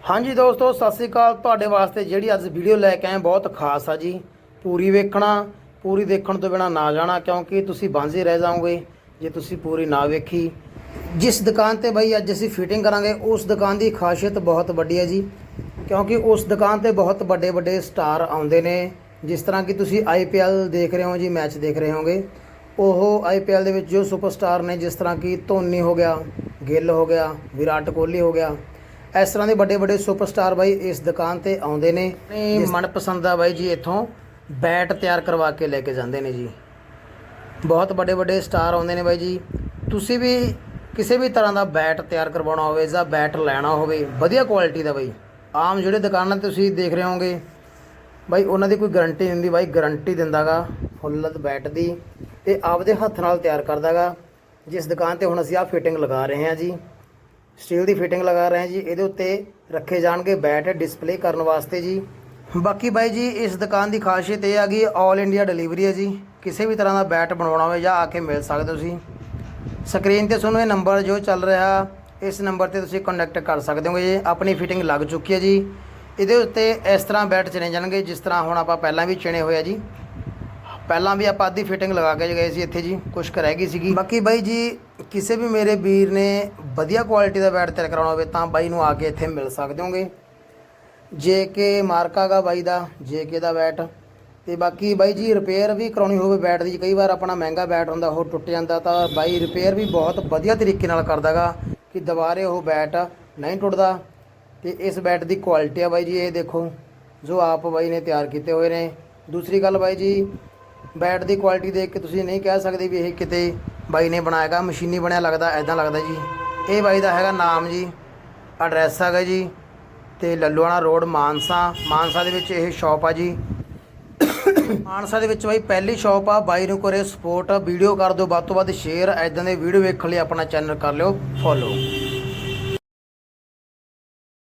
ਹਾਂਜੀ ਦੋਸਤੋ, ਸਤਿ ਸ੍ਰੀ ਅਕਾਲ। ਤੁਹਾਡੇ ਵਾਸਤੇ ਜਿਹੜੀ ਅੱਜ ਵੀਡੀਓ ਲੈ ਕੇ ਆਏ ਬਹੁਤ ਖਾਸ ਆ ਜੀ। ਪੂਰੀ ਵੇਖਣਾ, ਪੂਰੀ ਦੇਖਣ ਤੋਂ ਬਿਨਾ ਨਾ ਜਾਣਾ, ਕਿਉਂਕਿ ਤੁਸੀਂ ਬਾਂਝੇ ਰਹਿ ਜਾਓਗੇ ਜੇ ਤੁਸੀਂ ਪੂਰੀ ਨਾ ਵੇਖੀ। ਜਿਸ ਦੁਕਾਨ ਤੇ ਬਈ ਅੱਜ ਅਸੀਂ ਫਿਟਿੰਗ ਕਰਾਂਗੇ, ਉਸ ਦੁਕਾਨ ਦੀ ਖਾਸੀਅਤ ਬਹੁਤ ਵੱਡੀ ਹੈ ਜੀ। ਕਿਉਂਕਿ ਉਸ ਦੁਕਾਨ ਤੇ ਬਹੁਤ ਵੱਡੇ ਵੱਡੇ ਸਟਾਰ ਆਉਂਦੇ ਨੇ। ਜਿਸ ਤਰ੍ਹਾਂ ਕਿ ਤੁਸੀਂ ਆਈਪੀਐਲ ਦੇਖ ਰਹੇ ਹੋ ਜੀ ਮੈਚ ਦੇਖ ਰਹੇ ਹੋਗੇ। ਉਹ ਆਈਪੀਐਲ ਦੇ ਵਿੱਚ ਜੋ ਸੁਪਰਸਟਾਰ ਨੇ, ਜਿਸ ਤਰ੍ਹਾਂ ਕਿ ਧੋਨੀ ਹੋ ਗਿਆ, ਗਿੱਲ ਹੋ ਗਿਆ, ਵਿਰਾਟ ਕੋਹਲੀ ਹੋ ਗਿਆ ਇਸ ਤਰ੍ਹਾਂ ਦੇ ਵੱਡੇ ਵੱਡੇ ਸੁਪਰਸਟਾਰ ਬਾਈ ਇਸ ਦੁਕਾਨ ਤੇ ਆਉਂਦੇ ਨੇ। ਆਪਣੀ ਮਨਪਸੰਦ ਦਾ ਬਾਈ ਜੀ ਇੱਥੋਂ ਬੈਟ ਤਿਆਰ ਕਰਵਾ ਕੇ ਲੈ ਕੇ ਜਾਂਦੇ ਨੇ ਜੀ। ਬਹੁਤ ਵੱਡੇ ਵੱਡੇ ਸਟਾਰ ਆਉਂਦੇ ਨੇ ਬਾਈ ਜੀ। ਤੁਸੀਂ ਵੀ ਕਿਸੇ ਵੀ ਤਰ੍ਹਾਂ ਦਾ ਬੈਟ ਤਿਆਰ ਕਰਵਾਉਣਾ ਹੋਵੇ ਜਾਂ ਬੈਟ ਲੈਣਾ ਹੋਵੇ ਵਧੀਆ ਕੁਆਲਿਟੀ ਦਾ ਬਾਈ। ਆਮ ਜਿਹੜੇ ਦੁਕਾਨਾਂ ਤੇ ਤੁਸੀਂ ਦੇਖ ਰਹੇ ਹੋਗੇ ਬਾਈ ਉਹਨਾਂ ਦੀ ਕੋਈ ਗਾਰੰਟੀ ਨਹੀਂ ਹੁੰਦੀ ਬਾਈ ਗਾਰੰਟੀ ਦਿੰਦਾਗਾ ਫੁੱਲਤ ਬੈਟ ਦੀ ਤੇ ਆਪਦੇ ਹੱਥ ਨਾਲ ਤਿਆਰ ਕਰਦਾਗਾ। ਜਿਸ ਦੁਕਾਨ ਤੇ ਹੁਣ ਅਸੀਂ ਆ ਫਿਟਿੰਗ ਲਗਾ ਰਹੇ ਹਾਂ ਜੀ। ਸਟੀਲ ਦੀ ਫਿਟਿੰਗ ਲਗਾ ਰਹੇ ਹਾਂ ਜੀ, ਇਹਦੇ ਉੱਤੇ ਰੱਖੇ ਜਾਣਗੇ ਬੈਟ ਡਿਸਪਲੇ ਕਰਨ ਵਾਸਤੇ ਜੀ। ਬਾਕੀ ਬਾਈ ਜੀ, ਇਸ ਦੁਕਾਨ ਦੀ ਖਾਸੀਅਤ ਇਹ ਆ ਕਿ 올 ਇੰਡੀਆ ਡਿਲੀਵਰੀ ਹੈ ਜੀ। ਕਿਸੇ ਵੀ ਤਰ੍ਹਾਂ ਦਾ ਬੈਟ ਬਣਾਉਣਾ ਹੋਵੇ ਜਾਂ ਆ ਕੇ ਮਿਲ ਸਕਦੇ ਹੋ ਤੁਸੀਂ। ਸਕਰੀਨ ਤੇ ਤੁਹਾਨੂੰ ਇਹ ਨੰਬਰ ਜੋ ਚੱਲ ਰਿਹਾ, ਇਸ ਨੰਬਰ ਤੇ ਤੁਸੀਂ ਕੰਟੈਕਟ ਕਰ ਸਕਦੇ ਹੋਗੇ ਜੀ। ਆਪਣੀ ਫਿਟਿੰਗ ਲੱਗ ਚੁੱਕੀ ਹੈ ਜੀ। ਇਹਦੇ ਉੱਤੇ ਇਸ ਤਰ੍ਹਾਂ ਬੈਟ ਚਿਣੇ ਜਾਣਗੇ, ਜਿਸ ਤਰ੍ਹਾਂ ਹੁਣ ਆਪਾਂ ਪਹਿਲਾਂ ਵੀ ਚਿਣੇ ਹੋਏ ਆ ਜੀ। ਪਹਿਲਾਂ ਵੀ ਆਪਾਂ ਅੱਧੀ ਫਿਟਿੰਗ ਲਗਾ ਕੇ ਗਏ ਸੀ ਇੱਥੇ ਜੀ, ਕੁਛ ਕੁ ਰਹਿ ਗਈ ਸੀਗੀ। ਬਾਕੀ ਬਾਈ ਜੀ, ਕਿਸੇ ਵੀ ਮੇਰੇ ਵੀਰ ਨੇ ਵਧੀਆ ਕੁਆਲਿਟੀ ਦਾ ਬੈਟ ਤਿਆਰ ਕਰਾਉਣਾ ਹੋਵੇ ਤਾਂ ਬਾਈ ਨੂੰ ਆ ਕੇ ਇੱਥੇ ਮਿਲ ਸਕਦੇ ਹੋਗੇ। ਜੇ ਕੇ ਮਾਰਕਾ ਗਾ ਬਾਈ ਦਾ, ਜੇ ਕੇ ਦਾ ਬੈਟ ਤੇ ਬਾਕੀ ਬਾਈ ਜੀ ਰਿਪੇਅਰ ਵੀ ਕਰਾਉਣੀ ਹੋਵੇ ਬੈਟ ਦੀ, ਕਈ ਵਾਰ ਆਪਣਾ ਮਹਿੰਗਾ ਬੈਟ ਹੁੰਦਾ ਉਹ ਟੁੱਟ ਜਾਂਦਾ ਤਾਂ ਬਾਈ ਰਿਪੇਅਰ ਵੀ ਬਹੁਤ ਵਧੀਆ ਤਰੀਕੇ ਨਾਲ ਕਰਦਾਗਾ ਕਿ ਦੁਬਾਰੇ ਉਹ ਬੈਟ ਨਹੀਂ ਟੁੱਟਦਾ। ਤੇ ਇਸ ਬੈਟ ਦੀ ਕੁਆਲਿਟੀ ਆ ਬਾਈ ਜੀ, ਇਹ ਦੇਖੋ, ਜੋ ਆਪ ਬਾਈ ਨੇ ਤਿਆਰ ਕੀਤੇ ਹੋਏ ਨੇ। ਦੂਸਰੀ ਗੱਲ ਬਾਈ ਜੀ ਬੈਟ ਦੀ ਕੁਆਲਿਟੀ ਦੇਖ ਕੇ ਤੁਸੀਂ ਨਹੀਂ ਕਹਿ ਸਕਦੇ ਵੀ ਇਹ ਕਿਤੇ ਬਾਈ ਨੇ ਬਣਾਇਆਗਾ ਮਸ਼ੀਨੀ ਬਣਿਆ ਲੱਗਦਾ ਐਦਾਂ ਲੱਗਦਾ ਜੀ। ਇਹ ਬਾਈ ਦਾ ਹੈਗਾ ਨਾਮ ਜੀ, ਐਡਰੈਸ ਹੈਗਾ ਜੀ, ਤੇ ਲੱਲੂਆਣਾ ਰੋਡ ਮਾਨਸਾ। ਮਾਨਸਾ ਦੇ ਵਿੱਚ ਇਹ ਸ਼ਾਪ ਆ ਜੀ। ਮਾਨਸਾ ਦੇ ਵਿੱਚ ਬਾਈ ਪਹਿਲੀ ਸ਼ਾਪ ਆ, ਬਾਈ ਨੂੰ ਕਰੇ ਸਪੋਰਟ ਵੀਡੀਓ ਕਰ ਦਿਓ, ਵੱਧ ਤੋਂ ਵੱਧ ਸ਼ੇਅਰ ਐਦਾਂ ਦੇ ਵੀਡੀਓ ਵੇਖਣ ਲਈ ਆਪਣਾ ਚੈਨਲ ਕਰ ਲਿਓ ਫੋਲੋ